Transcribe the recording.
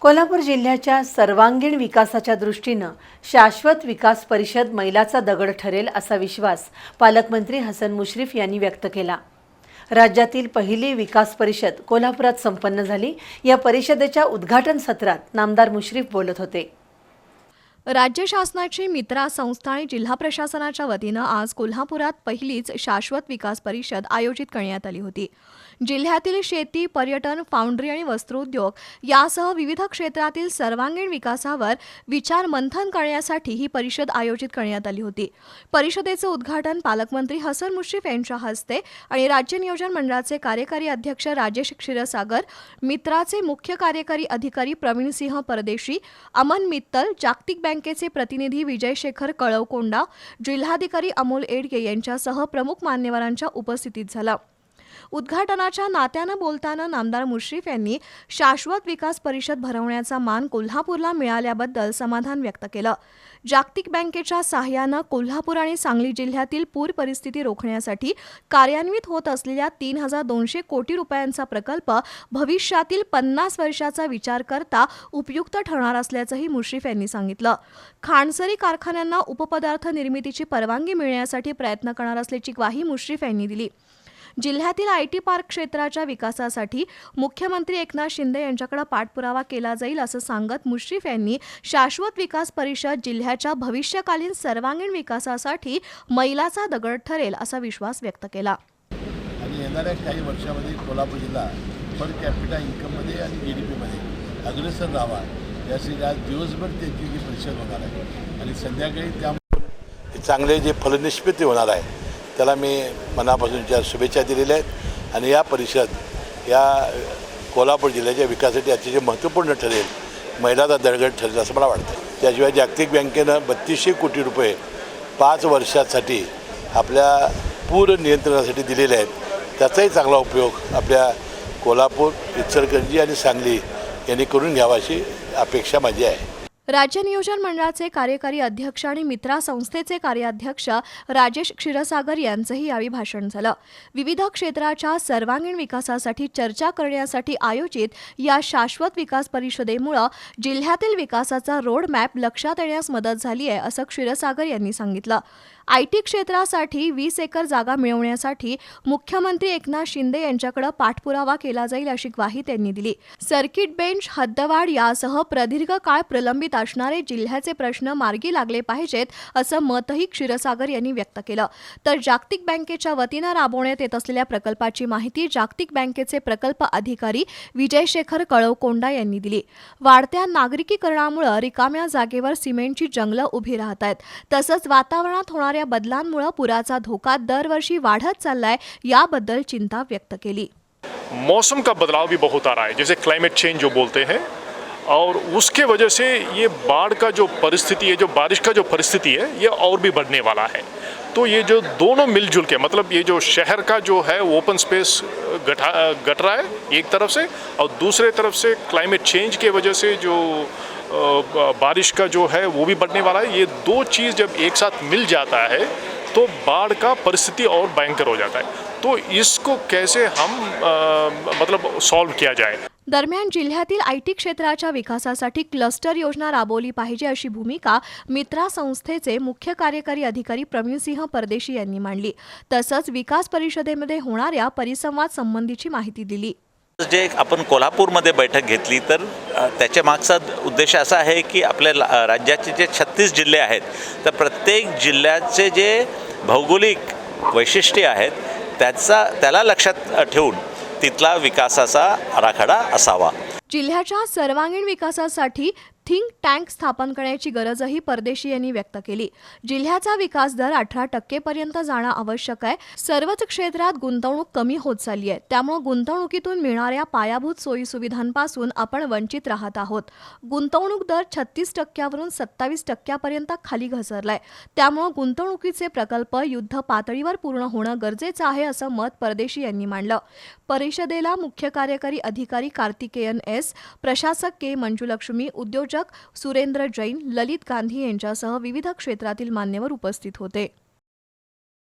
कोल्हापूर जिल्ह्याच्या सर्वांगीण विकासाच्या दृष्टीनं शाश्वत विकास परिषद मैलाचा दगड ठरेल असा विश्वास पालकमंत्री हसन मुश्रीफ यांनी व्यक्त केला. राज्यातील पहिली विकास परिषद कोल्हापुरात संपन्न झाली. या परिषदेच्या उद्घाटन सत्रात नामदार मुश्रीफ बोलत होते. राज्य शासनाची मित्रा संस्था आणि जिल्हा प्रशासनाच्या वतीनं आज कोल्हापुरात पहिलीच शाश्वत विकास परिषद आयोजित करण्यात आली होती. जिल्ह्यातील शेती पर्यटन फाउंड्री आणि वस्त्रोद्योग यासह विविध क्षेत्रातील सर्वांगीण विकासावर विचार मंथन करण्यासाठी ही परिषद आयोजित करण्यात आली होती. परिषदेचं उद्घाटन पालकमंत्री हसन मुश्रीफ यांच्या हस्ते आणि राज्य नियोजन मंडळाचे कार्यकारी अध्यक्ष राजेश क्षीरसागर मित्राचे मुख्य कार्यकारी अधिकारी प्रवीण सिंह परदेशी अमन मित्तल जागतिक बँकेचे प्रतिनिधी विजय शेखर कळवकोंडा जिल्हाधिकारी अमोल एडगे यांच्यासह प्रमुख मान्यवरांच्या उपस्थितीत झाला. उद्घाटनाच्या नात्यानं बोलताना नामदार मुश्रीफ यांनी शाश्वत विकास परिषद भरवण्याचा मान कोल्हापूरला मिळाल्याबद्दल समाधान व्यक्त केलं. जागतिक बँकेच्या सहाय्यानं कोल्हापूर आणि सांगली जिल्ह्यातील पूर परिस्थिती रोखण्यासाठी कार्यान्वित होत असलेल्या तीन हजार दोनशे कोटी रुपयांचा प्रकल्प भविष्यातील पन्नास वर्षाचा विचार करता उपयुक्त ठरणार असल्याचंही मुश्रीफ यांनी सांगितलं. खाणसरी कारखान्यांना उपपदार्थ निर्मितीची परवानगी मिळण्यासाठी प्रयत्न करणार असल्याची ग्वाही मुश्रीफ यांनी दिली. जिल्ह्यातील आय टी पार्क क्षेत्राच्या विकासासाठी मुख्यमंत्री एकनाथ शिंदे यांच्याकडे पाठपुरावा केला जाईल असं सांगत मुश्रीफ यांनी शाश्वत विकास परिषद जिल्ह्याच्या भविष्यकालीन सर्वांगीण विकासासाठी मैलाचा दगड ठरेल असा विश्वास व्यक्त केला. आणि येणाऱ्या काही वर्षामध्ये कोल्हापूर जिल्हा पर कॅपिटा इन्कममध्ये आणि जी डी पीमध्ये अग्रेसर राहावा यासाठी आज दिवसभर त्याची जी परिषद होणार आहे. आणि संध्याकाळी त्यामुळे चांगले जे फलनिष्पत्ती होणार आहे त्याला मी मनापासूनच्या शुभेच्छा दिलेल्या आहेत. आणि या परिषद या कोल्हापूर जिल्ह्याच्या विकासासाठी अतिशय महत्त्वपूर्ण ठरेल. महिलाचा दळगड ठरेल असं मला वाटतं. त्याशिवाय जागतिक बँकेनं बत्तीसशे कोटी रुपये पाच वर्षासाठी आपल्या पूर नियंत्रणासाठी दिलेले आहेत. त्याचाही चांगला उपयोग आपल्या कोल्हापूर इचलकरंजी आणि सांगली यांनी करून घ्यावा अशी अपेक्षा माझी आहे. राज्य नियोजन मंडळाचे कार्यकारी अध्यक्ष आणि मित्रा संस्थेचे कार्याध्यक्ष राजेश क्षीरसागर यांचंही यावेळी भाषण झालं. विविध क्षेत्राच्या सर्वांगीण विकासासाठी चर्चा करण्यासाठी आयोजित या शाश्वत विकास परिषदेमुळं जिल्ह्यातील विकासाचा रोड मॅप लक्षात येण्यास मदत झाली आहे असं क्षीरसागर यांनी सांगितलं. आय टी क्षेत्रासाठी वीस एकर जागा मिळवण्यासाठी मुख्यमंत्री एकनाथ शिंदे यांच्याकडे पाठपुरावा केला जाईल अशी ग्वाही त्यांनी दिली. सर्किट बेंच हद्दवाढ यासह प्रदीर्घ काळ प्रलंबित असणारे जिल्ह्याचे प्रश्न मार्गी लागले पाहिजेत असं मतही क्षीरसागर यांनी व्यक्त केलं. तर जागतिक बँकेच्या वतीनं राबवण्यात येत असलेल्या प्रकल्पाची माहिती जागतिक बँकेचे प्रकल्प अधिकारी विजय शेखर कळवकोंडा यांनी दिली. वाढत्या नागरिकीकरणामुळे रिकाम्या जागेवर सिमेंटची जंगलं उभी राहत आहेत. तसंच वातावरणात होणाऱ्या बदलांमुळे पुराचा धोका दरवर्षी वाढत चाललाय याबद्दल चिंता व्यक्त केली. मौसम का बदलाव भी बहुत आ रहा है जैसे क्लाइमेट चेंज जो बोलते हैं और उसके वजह से ये बाढ़ का जो परिस्थिति है जो बारिश का जो परिस्थिति है ये और भी बढ़ने वाला है। तो ये जो दोनों मिलजुल के मतलब ये जो शहर का जो है ओपन स्पेस गठा गट रहा है एक तरफ़ से और दूसरे तरफ़ से क्लाइमेट चेंज के वजह से जो बारिश का जो है वो भी बढ़ने वाला है। ये दो चीज़ जब एक साथ मिल जाता है तो बाढ़ का परिस्थिति और भयंकर हो जाता है। तो इसको कैसे हम अ, मतलब सॉल्व किया जाए? दरम्यान जिल्ह्यातील आय टी क्षेत्राच्या विकासासाठी क्लस्टर योजना राबवली पाहिजे अशी भूमिका मित्रा संस्थेचे मुख्य कार्यकारी अधिकारी प्रवीणसिंह परदेशी यांनी मांडली. तसंच विकास परिषदेमध्ये होणाऱ्या परिसंवाद संबंधीची माहिती दिली. जे आपण कोल्हापूरमध्ये बैठक घेतली तर त्याच्या मागचा उद्देश असा आहे की आपल्या ला- राज्याचे जे छत्तीस जिल्हे आहेत तर प्रत्येक जिल्ह्याचे जे भौगोलिक वैशिष्ट्ये आहेत त्याचा त्याला लक्षात ठेवून तिथला विकासाचा आराखडा असावा. जिल्ह्याच्या सर्वांगीण विकासासाठी थिंक टँक स्थापन करण्याची गरजही परदेशी यांनी व्यक्त केली. जिल्ह्याचा विकास दर अठरा टक्केपर्यंत जाणं आवश्यक आहे. सर्वच क्षेत्रात गुंतवणूक कमी होत चालली आहे. त्यामुळे गुंतवणुकीतून मिळणाऱ्या पायाभूत सोयीसुविधांपासून आपण वंचित राहत आहोत. गुंतवणूक दर छत्तीस टक्क्यावरून सत्तावीस टक्क्यापर्यंत खाली घसरलाय. त्यामुळे गुंतवणुकीचे प्रकल्प युद्ध पातळीवर पूर्ण होणं गरजेचं आहे असं मत परदेशी यांनी मांडलं. परिषदेला मुख्य कार्यकारी अधिकारी कार्तिकेयन एस प्रशासक के मंजुलक्ष्मी उद्योजक सुरेंद्र जैन ललित गांधी यांच्यासह विविध क्षेत्रातील मान्यवर उपस्थित होते.